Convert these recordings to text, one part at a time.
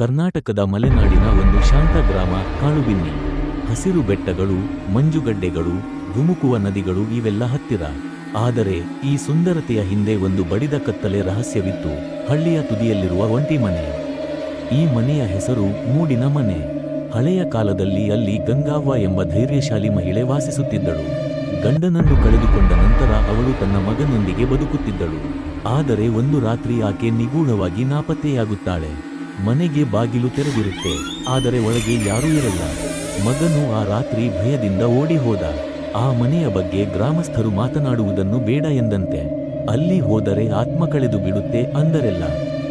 ಕರ್ನಾಟಕದ ಮಲೆನಾಡಿನ ಒಂದು ಶಾಂತ ಗ್ರಾಮ ಕಾಳುಬಿನ್ನಿ. ಹಸಿರು ಬೆಟ್ಟಗಳು, ಮಂಜುಗಡ್ಡೆಗಳು, ಧುಮುಕುವ ನದಿಗಳು ಇವೆಲ್ಲ ಹತ್ತಿರ. ಆದರೆ ಈ ಸುಂದರತೆಯ ಹಿಂದೆ ಒಂದು ಬಡಿದ ಕತ್ತಲೆ ರಹಸ್ಯವಿತ್ತು, ಹಳ್ಳಿಯ ತುದಿಯಲ್ಲಿರುವ ಒಂಟಿ ಮನೆ. ಈ ಮನೆಯ ಹೆಸರು ಮೂಡಿನ ಮನೆ. ಹಳೆಯ ಕಾಲದಲ್ಲಿ ಅಲ್ಲಿ ಗಂಗಾವ್ವ ಎಂಬ ಧೈರ್ಯಶಾಲಿ ಮಹಿಳೆ ವಾಸಿಸುತ್ತಿದ್ದಳು. ಗಂಡನನ್ನು ಕಳೆದುಕೊಂಡ ನಂತರ ಅವಳು ತನ್ನ ಮಗನೊಂದಿಗೆ ಬದುಕುತ್ತಿದ್ದಳು. ಆದರೆ ಒಂದು ರಾತ್ರಿ ಆಕೆ ನಿಗೂಢವಾಗಿ ನಾಪತ್ತೆಯಾಗುತ್ತಾಳೆ. ಮನೆಗೆ ಬಾಗಿಲು ತೆರೆದಿರುತ್ತೆ. ಆದರೆ ಒಳಗೆ ಯಾರೂ ಇರಲ್ಲ. ಮಗನು ಆ ರಾತ್ರಿ ಭಯದಿಂದ ಓಡಿ ಹೋದ ಆ ಮನೆಯ ಬಗ್ಗೆ ಗ್ರಾಮಸ್ಥರು ಮಾತನಾಡುವುದನ್ನು ಬೇಡ ಎಂದಂತೆ. ಅಲ್ಲಿ ಹೋದರೆ ಆತ್ಮ ಕಳೆದು ಬಿಡುತ್ತೆ ಅಂದರೆಲ್ಲ.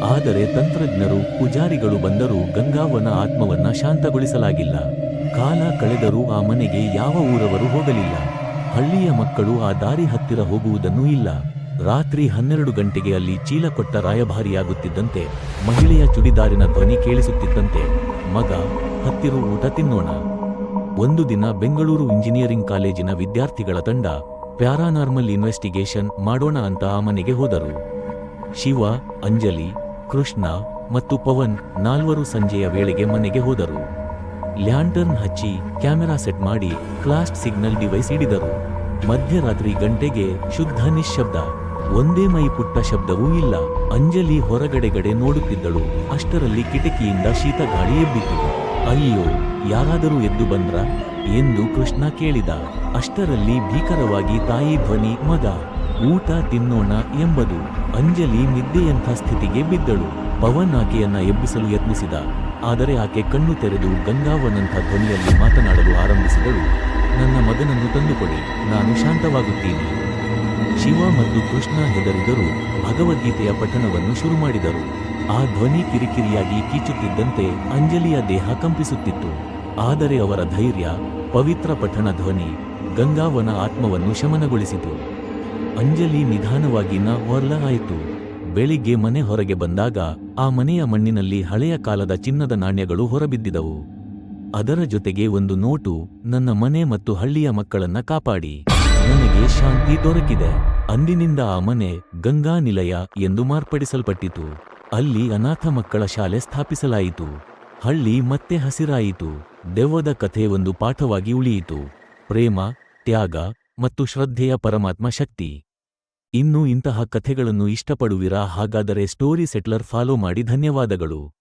ಆದರೆ ತಂತ್ರಜ್ಞರು, ಪೂಜಾರಿಗಳು ಬಂದರೂ ಗಂಗಾವನ ಆತ್ಮವನ್ನ ಶಾಂತಗೊಳಿಸಲಾಗಿಲ್ಲ. ಕಾಲ ಕಳೆದರೂ ಆ ಮನೆಗೆ ಯಾವ ಊರವರು ಹೋಗಲಿಲ್ಲ. ಹಳ್ಳಿಯ ಮಕ್ಕಳು ಆ ದಾರಿ ಹತ್ತಿರ ಹೋಗುವುದನ್ನೂ ಇಲ್ಲ. ರಾತ್ರಿ ಹನ್ನೆರಡು ಗಂಟೆಗೆ ಅಲ್ಲಿ ಚೀಲ ಕೊಟ್ಟ ರಾಯಭಾರಿಯಾಗುತ್ತಿದ್ದಂತೆ ಮಹಿಳೆಯ ಚುಡಿದಾರಿನ ಧ್ವನಿ ಕೇಳಿಸುತ್ತಿದ್ದಂತೆ ಮಗ, ಹತ್ತಿರು ಊಟ ತಿನ್ನೋಣ. ಒಂದು ದಿನ ಬೆಂಗಳೂರು ಇಂಜಿನಿಯರಿಂಗ್ ಕಾಲೇಜಿನ ವಿದ್ಯಾರ್ಥಿಗಳ ತಂಡ ಪ್ಯಾರಾನಾರ್ಮಲ್ ಇನ್ವೆಸ್ಟಿಗೇಷನ್ ಮಾಡೋಣ ಅಂತ ಆ ಮನೆಗೆ ಹೋದರು. ಶಿವ, ಅಂಜಲಿ, ಕೃಷ್ಣ ಮತ್ತು ಪವನ್ ನಾಲ್ವರು ಸಂಜೆಯ ವೇಳೆಗೆ ಮನೆಗೆ ಹೋದರು. ಲ್ಯಾಂಟರ್ನ್ ಹಚ್ಚಿ ಕ್ಯಾಮೆರಾ ಸೆಟ್ ಮಾಡಿ ಕ್ಲಾಸ್ಟ್ ಸಿಗ್ನಲ್ ಡಿವೈಸ್ ಹಿಡಿದರು. ಮಧ್ಯರಾತ್ರಿ ಗಂಟೆಗೆ ಶುದ್ಧ ನಿಶ್ಶಬ್ದ. ಒಂದೇ ಮೈ ಪುಟ್ಟ ಶಬ್ದವೂ ಇಲ್ಲ. ಅಂಜಲಿ ಹೊರಗಡೆಗಡೆ ನೋಡುತ್ತಿದ್ದಳು. ಅಷ್ಟರಲ್ಲಿ ಕಿಟಕಿಯಿಂದ ಶೀತ ಗಾಳಿ ಎಬ್ಬಿತು. ಅಯ್ಯೋ, ಯಾರಾದರೂ ಎದ್ದು ಬಂದ್ರ? ಎಂದು ಕೃಷ್ಣ ಕೇಳಿದ. ಅಷ್ಟರಲ್ಲಿ ಭೀಕರವಾಗಿ ತಾಯಿ ಧ್ವನಿ, ಮಗ, ಊಟ ತಿನ್ನೋಣ ಎಂಬುದು. ಅಂಜಲಿ ನಿದ್ದೆಯಂಥ ಸ್ಥಿತಿಗೆ ಬಿದ್ದಳು. ಪವನ್ ಆಕೆಯನ್ನ ಎಬ್ಬಿಸಲು ಯತ್ನಿಸಿದ. ಆದರೆ ಆಕೆ ಕಣ್ಣು ತೆರೆದು ಗಂಗಾವನಂಥ ಧ್ವನಿಯಲ್ಲಿ ಮಾತನಾಡಲು ಆರಂಭಿಸಿದಳು. ನನ್ನ ಮಗನನ್ನು ತಂದುಕೊಡಿ. ನಾನು ಶಾಂತವಾಗುತ್ತೀನಿ. ಶಿವ ಮತ್ತು ಕೃಷ್ಣ ಹೆದರಿದರು. ಭಗವದ್ಗೀತೆಯ ಪಠಣವನ್ನು ಶುರು ಮಾಡಿದರು. ಆ ಧ್ವನಿ ಕಿರಿಕಿರಿಯಾಗಿ ಕೀಚುತ್ತಿದ್ದಂತೆ ಅಂಜಲಿಯ ದೇಹ ಕಂಪಿಸುತ್ತಿತ್ತು. ಆದರೆ ಅವರ ಧೈರ್ಯ, ಪವಿತ್ರ ಪಠಣ ಧ್ವನಿ, ಗಂಗಾವನ ಆತ್ಮವನ್ನು ಶಮನಗೊಳಿಸಿತು. ಅಂಜಲಿ ನಿಧಾನವಾಗಿ ನ ಹೊರಳಾಯಿತು ಆಯಿತು ಬೆಳಿಗ್ಗೆ ಮನೆ ಹೊರಗೆ ಬಂದಾಗ ಆ ಮನೆಯ ಮಣ್ಣಿನಲ್ಲಿ ಹಳೆಯ ಕಾಲದ ಚಿನ್ನದ ನಾಣ್ಯಗಳು ಹೊರಬಿದ್ದಿದವು. ಅದರ ಜೊತೆಗೆ ಒಂದು ನೋಟು, ನನ್ನ ಮನೆ ಮತ್ತು ಹಳ್ಳಿಯ ಮಕ್ಕಳನ್ನ ಕಾಪಾಡಿ. ನನಗೆ ಶಾಂತಿ ದೊರಕಿದೆ. ಅಂದಿನಿಂದ ಆ ಮನೆ ಗಂಗಾ ನಿಲಯ ಎಂದು ಮಾರ್ಪಡಿಸಲ್ಪಟ್ಟಿತು. ಅಲ್ಲಿ ಅನಾಥ ಮಕ್ಕಳ ಶಾಲೆ ಸ್ಥಾಪಿಸಲಾಯಿತು. ಹಳ್ಳಿ ಮತ್ತೆ ಹಸಿರಾಯಿತು. ದೆವ್ವದ ಕಥೆ ಒಂದು ಪಾಠವಾಗಿ ಉಳಿಯಿತು. ಪ್ರೇಮ, ತ್ಯಾಗ ಮತ್ತು ಶ್ರದ್ಧೆಯ ಪರಮಾತ್ಮ ಶಕ್ತಿ. ಇನ್ನೂ ಇಂತಹ ಕಥೆಗಳನ್ನು ಇಷ್ಟಪಡುವಿರಾ? ಹಾಗಾದರೆ ಸ್ಟೋರಿ ಸೆಟ್ಲರ್ ಫಾಲೋ ಮಾಡಿ ಧನ್ಯವಾದಗಳು.